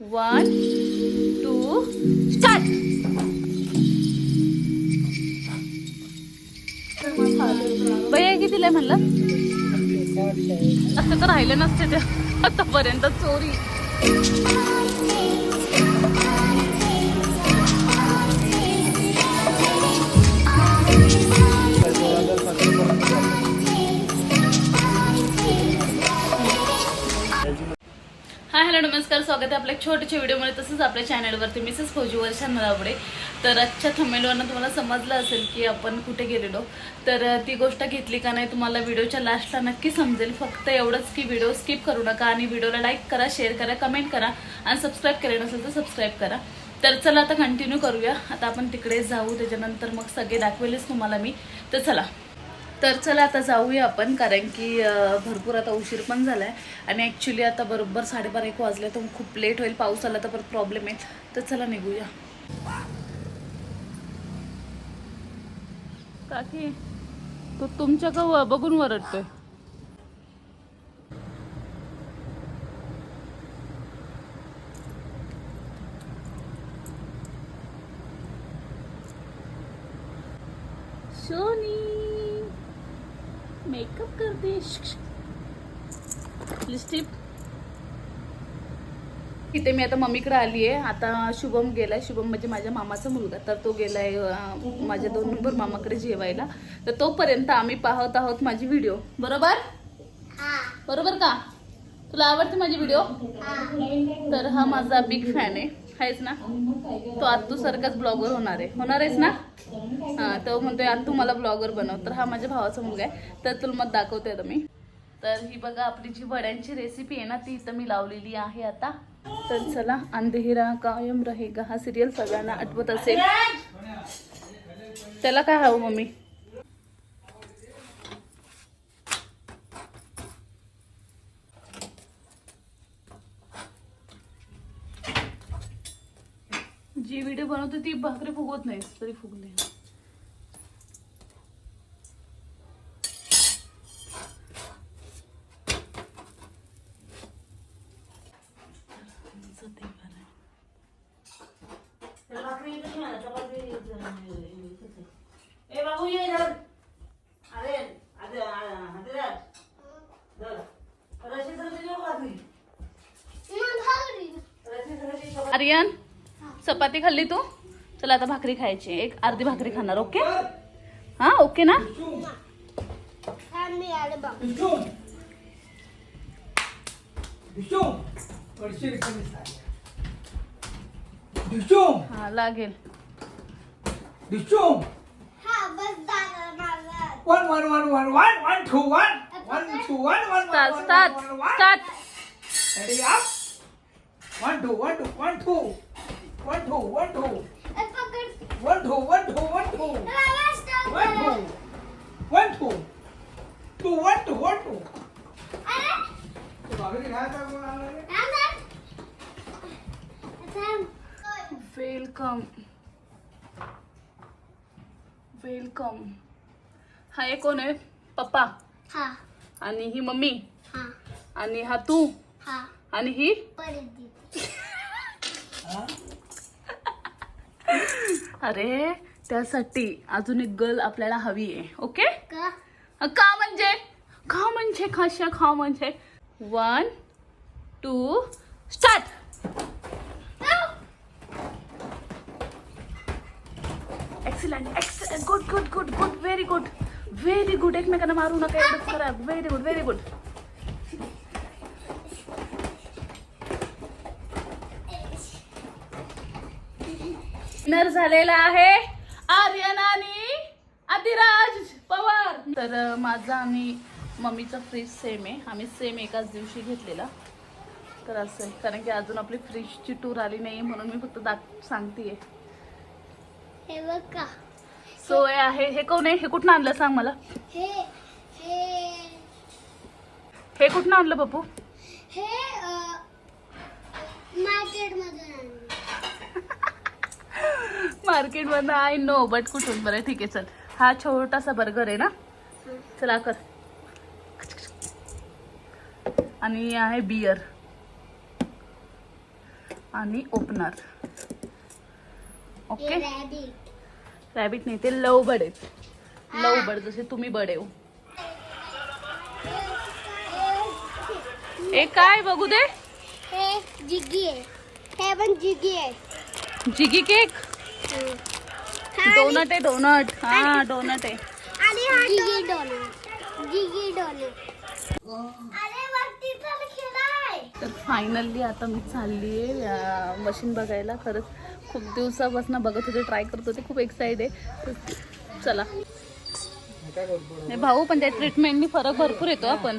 One two start. भैया कितीला आहे म्हणलं? असं तर राहिलं नसते ते. आतापर्यंत चोरी. हाय हॅलो नमस्कार स्वागत आहे आपल्या छोट्याच्या व्हिडिओमध्ये. तसंच आपल्या चॅनलवरती मिसेस फौजी वर्षा आवडे तर आजच्या थंबेलवरनं तुम्हाला समजलं असेल की आपण कुठे गेलेलो. तर ती गोष्ट घेतली का नाही तुम्हाला व्हिडिओच्या लास्टला नक्की समजेल. फक्त एवढंच की व्हिडिओ स्किप करू नका आणि व्हिडिओला लाईक करा शेअर करा कमेंट करा आणि सबस्क्राईब केले नसेल तर सबस्क्राईब करा. तर चला आता कंटिन्यू करूया. आता आपण तिकडे जाऊ. त्याच्यानंतर मग सगळे दाखवेलच तुम्हाला मी. तर चला. तर चला आता जाऊया आपण कारण की भरपूर आता उशीर पण झाला आहे आणि ॲक्च्युली आता बरोबर साडेबारा एक वाजले तर खूप लेट होईल. पाऊस आला तर परत प्रॉब्लेम येईल. तर चला निघूया. काकी तो तुमच्या का व- बघून वरडतोय. सोनी! मेकअप करते. लिपस्टिक इथे मी आता मम्मीकडे आली आहे आता शुभम गेलाय. शुभम म्हणजे माझ्या मामाचा मुलगा. तर तो गेलाय माझ्या दोन नंबर मामाकडे जेवायला. तर तोपर्यंत आम्ही पाहत आहोत माझी व्हिडिओ. बरोबर? बरोबर का? तुला आवडते माझी व्हिडिओ? तर हा माझा बिग फॅन आहे. आहेस ना? तो आत्तू सारखाच ब्लॉगर होणार आहे. होणार आहेस ना? हा तो म्हणतोय आत्तू मला ब्लॉगर बनव. तर हा माझ्या भावाचा मुलगा आहे. तर तुला मग दाखवते आता मी. तर ही बघा आपली जी वड्यांची रेसिपी आहे ना ती इथं मी लावलेली आहे आता. तर चला अंधेरा कायम रहेगा. हा सिरियल सगळ्यांना आठवत असेल. त्याला काय हवं मम्मी जी व्हिडिओ बनवते ती भाकरी फुगवत नाही तरी फुगले. ए चपाती खाल्ली तू? चला आता भाकरी खायची. एक अर्धी भाकरी खाणार ओके? हा ओके ना? ठू लागेल. भिशू हां one one one one One, two, one, two. One, two, one, two, one, two. One, two. One, two. Two, one, two, one, two. तो भाकरी खायचा कोण आला रे? वेलकम वेलकम हा एक कोण आहे पप्पा आणि ही मम्मी आणि हा तू आणि ही अरे त्यासाठी अजून एक गर्ल आपल्याला हवी आहे ओके का? म्हणजे? खा म्हणजे खाशा खा म्हणजे? One two start excellent excellent good good good good very good very good एकमेकांना मारू नका एवढंच करा. Very good very good winner झालेला आहे आर्यन आणि आदिराज पवार. तर माझा आणि मम्मीचा फ्रीज सेम आहे. आम्ही सेम एकाच दिवशी घेतलेला. तर असं आहे. कारण की अजून आपली फ्रीजची टूर आली नाही म्हणून मी फक्त दाख सांगतेय. हे बघा. सोय आहे. हे कोण आहे? हे कुठनं आणलं सांग मला? हे हे. हे कुठनं आणलं पप्पू? हे मार्केट मधून आणलं. मार्केटमधनं आय नो बट कुठून? बरं ठीक आहे चल. हा छोटासा बर्गर आहे ना? चला कर. आणि आहे बियर आणि ओपनर ओके रॅबिट रॅबिट नाही ते लव बर्ड आहेत. लव बर्ड जसे तुम्ही बर्ड आहे ए काय बघू दे? हे जिगी आहे. हे पण जिगी आहे. जिगी केक. हा, डोनट आहे डोनट हा डोनट आहे. आणि हा जिगी डोनट जिगी डोनट अरे वरती चल खेळाय. तर फायनली आता मी चालली आहे. मशीन बघायला. खरंच खूप दिवसापासून बघत होते ट्राय करत होते. खूप एक्साइट आहे. चला. भाऊ पण त्या ट्रीटमेंटनी फरक भरपूर येतो आपण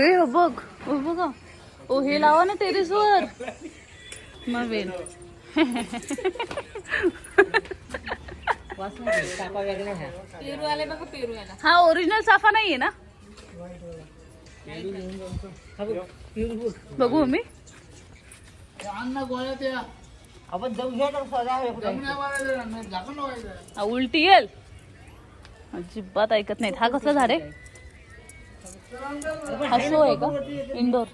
ए हो बघ हो बघा. ओ हे लावा ना टेरेसवर. नाही हा ओरिजिनल साफा नाहीये ना? हा बघ, मी. गोळ्या त्या आपण जाऊ घ्या तर कुठे? हा, उलटी येल. अजिबात ऐकत नाहीत. हा कसला झाड आहे? हा शो आहे का? इंडोर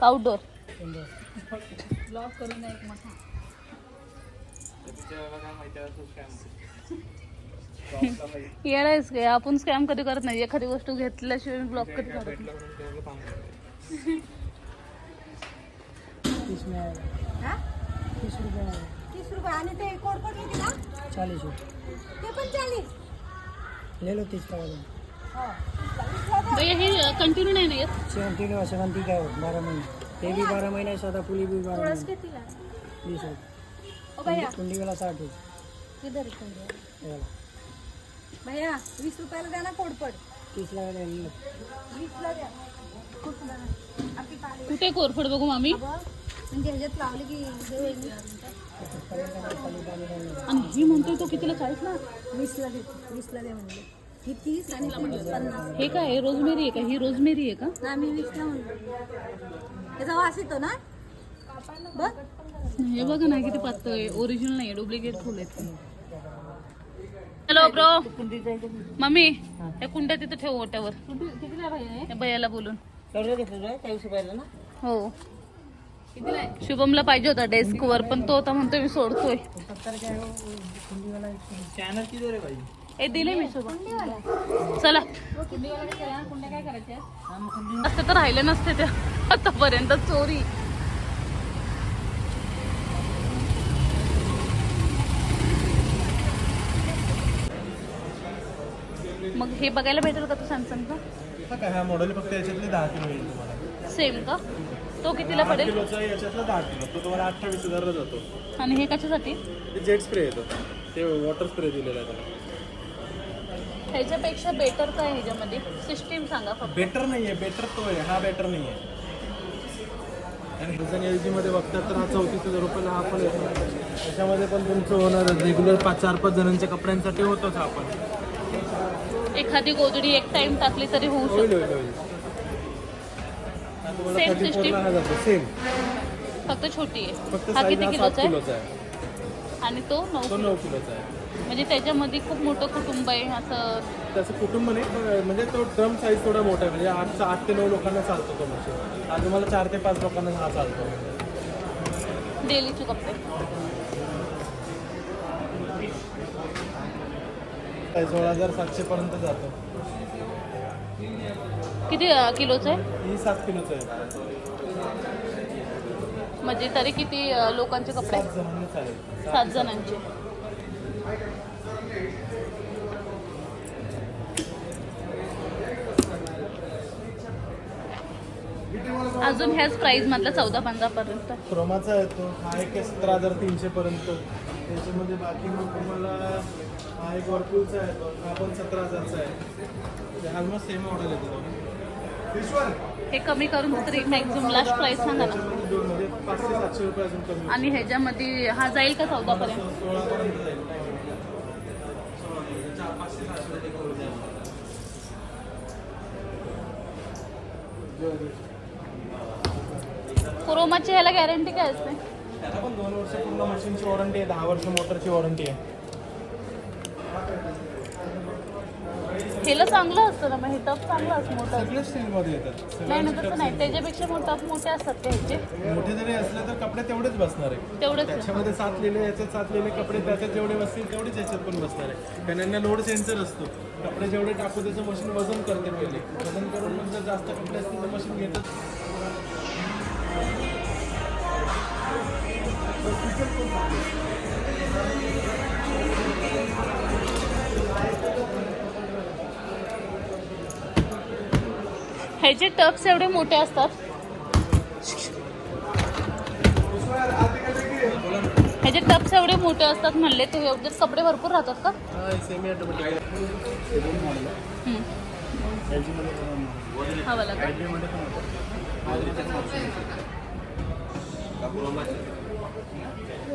का आउटडोर येणारच काय आपण स्कॅम कधी करत नाही. एखादी गोष्ट घेतल्याशिवाय ब्लॉक कधी करत नाही. तीस रुपये आणि ते कोडपट किती ना चालीस ते पण चालीस ले लो तीस का वाला भैया हे कंटिन्यू नाही ना येत? सेवंटी का सेवंटी का है बारह महीने. ये भी बारह महीने सदा पुली बारह तुळस महीने. कितीला? बीस है ओ भैया. कुंडी वाला साठ है किधर है कुंडी? ये वाला भैया वीस रुपयाला द्या ना कोडपट तीस लगा दे ले लो वीसला द्या कुठे कोरफड बघू मामी? बघ. म्हणजे ह्याच्यात लावली की हे होईल. आणि ही म्हणतोय तो कितीला चाळीस ना वीसला दे वीसला द्या म्हणजे ही तीस आणि पन्नास. हे काय? रोजमेरी आहे का? ही रोजमेरी आहे का? ना मी वीसला म्हणतो त्याचा वास येतो ना? बघ. हे बघा ना किती पातळ आहे. ओरिजिनल नाही डुप्लिकेट फुल आहेत. हॅलो ब्रो मम्मी त्या कुंड्या तिथं ठेव ओट्यावर. भैयाला बोलून. ना? हो. शुभमला पाहिजे होता डेस्क वर पण तो आता म्हणतोय मी सोडतोय. ए दिले मी शुभम चला. असते तर राहिले नसते त्या. आतापर्यंत चोरी. मग हे बघायला भेटेल का तू सॅमसंगचा? काय हा मॉडेल फक्त याच्यातले दहा किलो येईल तुम्हाला. सेम का? तो कितीला पडेल? याच्यातला दहा किलो. तो तुम्हाला अठ्ठावीस हजारला जातो आणि हे कशासाठी? ते जेट स्प्रे येतो ते. वॉटर स्प्रे दिलेला आहे त्याला. ह्याच्यापेक्षा बेटर काय आहे ह्याच्यामध्ये? सिस्टीम सांगा फक्त. बेटर नाही आहे बेटर तो आहे. हा बेटर नाही आहे. आणि डझन एलमध्ये बघतात तर हा चौतीस हजार रुपयाला हा पण येतो त्याच्यामध्ये पण तुमचं होणार रेग्युलर पाच चार पाच जणांच्या कपड्यांसाठी होतोच हा पण. एखादी गोदडी एक टाइम टाकली तरी होऊ शकतो. होईल होईल. सेम फक्त छोटी आहे. हा किती किलोचा आहे? आणि तो नऊ नऊ किलोचा आहे. म्हणजे त्याच्यामध्ये खूप मोठं कुटुंब आहे असं त्याचं कुटुंब नाही म्हणजे तो ड्रम साईज थोडा मोठा आहे. म्हणजे आठ आठ ते नऊ लोकांना चालतो तो मशीन. हा तुम्हाला चार ते पाच लोकांना हा चालतो. डेलीचे कपडे. सोळा हजार सातशे पर्यंत जातो. किती किलोचं आहे? ही सात किलोचं आहे. म्हणजे तरी किती अं, लोकांचे कपडे? सात जणांनी चालेल सात जणांचे. अजून ह्याच प्राइस मधला चौदा पंधरा पर्यंत. क्रोमाचा येतो हा एक सतरा हजार तीनशे पर्यंत. त्याच्यामध्ये बाकी मग तुम्हाला हा एक वर्पूलचा आहे तो. हा पण सतरा हजारचा आहे. ऑलमोस्ट सेम मॉडेल आहे हे कमी करून तरी मॅक्झिमम लास्ट प्राइस सांगा ना. आणि ह्याच्यामध्ये हा जाईल का चौदा पर्यंत क्रोमाची ह्याला गॅरंटी काय असते? त्याला पण दोन वर्ष पूर्ण मशीनची वॉरंटी आहे दहा वर्ष मोटरची वॉरंटी आहे. हेला चांगलं असतं ना मग हे टप चांगलं असतं मोठं. सगळे स्टीलमध्ये येतात. नाही ना तसं नाही त्याच्यापेक्षा मग टप मोठे असतात का ह्याचे मोठे जरी असले तर कपडे तेवढेच बसणार आहे तेवढंच आहे. त्याच्यामध्ये सात लिहिले याच्यात सात लिहिले कपडे त्याच्यात जेवढे बसतील तेवढेच याच्यात पण बसणार आहे कारण यांना लोड सेन्सर असतो. कपडे जेवढे टाकू त्याचं मशीन वजन करते पहिले. वजन करून मग जर जास्त कपडे असतील तर मशीन घेतच ह्याचे टप्स एवढे मोठे असतात. ह्याचे टप्स एवढे मोठे असतात म्हणले ते एवढे कपडे भरपूर राहतात का. हा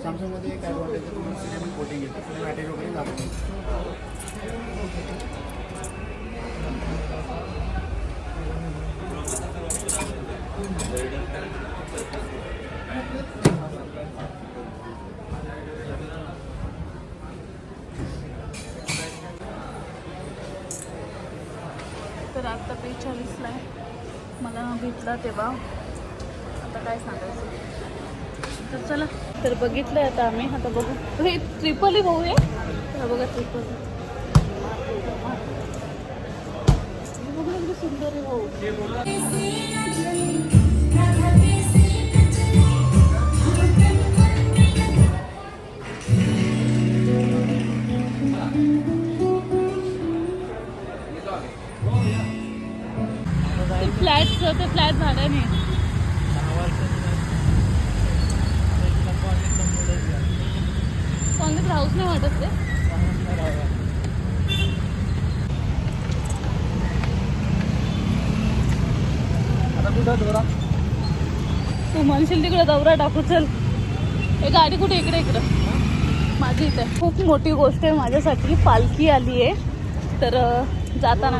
सॅमसंगमध्ये एक ॲडव्हान्टेज कोटिंग येतं. मॅटेरियल वगैरे लागतं. तर आता बेचाळीसला आहे. मला भेटला तेव्हा. आता काय सांगायचं? तर चला. तर बघितलं आता आम्ही. आता बघू. हे ट्रिपल ही भाऊ आहे. बघा ट्रिपल बघू सुंदर आहे भाऊ. फ्लॅटचं ते फ्लॅट झालं नाही. कोणतं राहूच नाही वाटत ते आता कुठं दोरा तू म्हणशील तिकडे दौरा टाकू चल. हे गाडी कुठे इकडे इकडं. माझी इथे. खूप मोठी गोष्ट आहे माझ्यासाठी. पालखी आली आहे. तर जाताना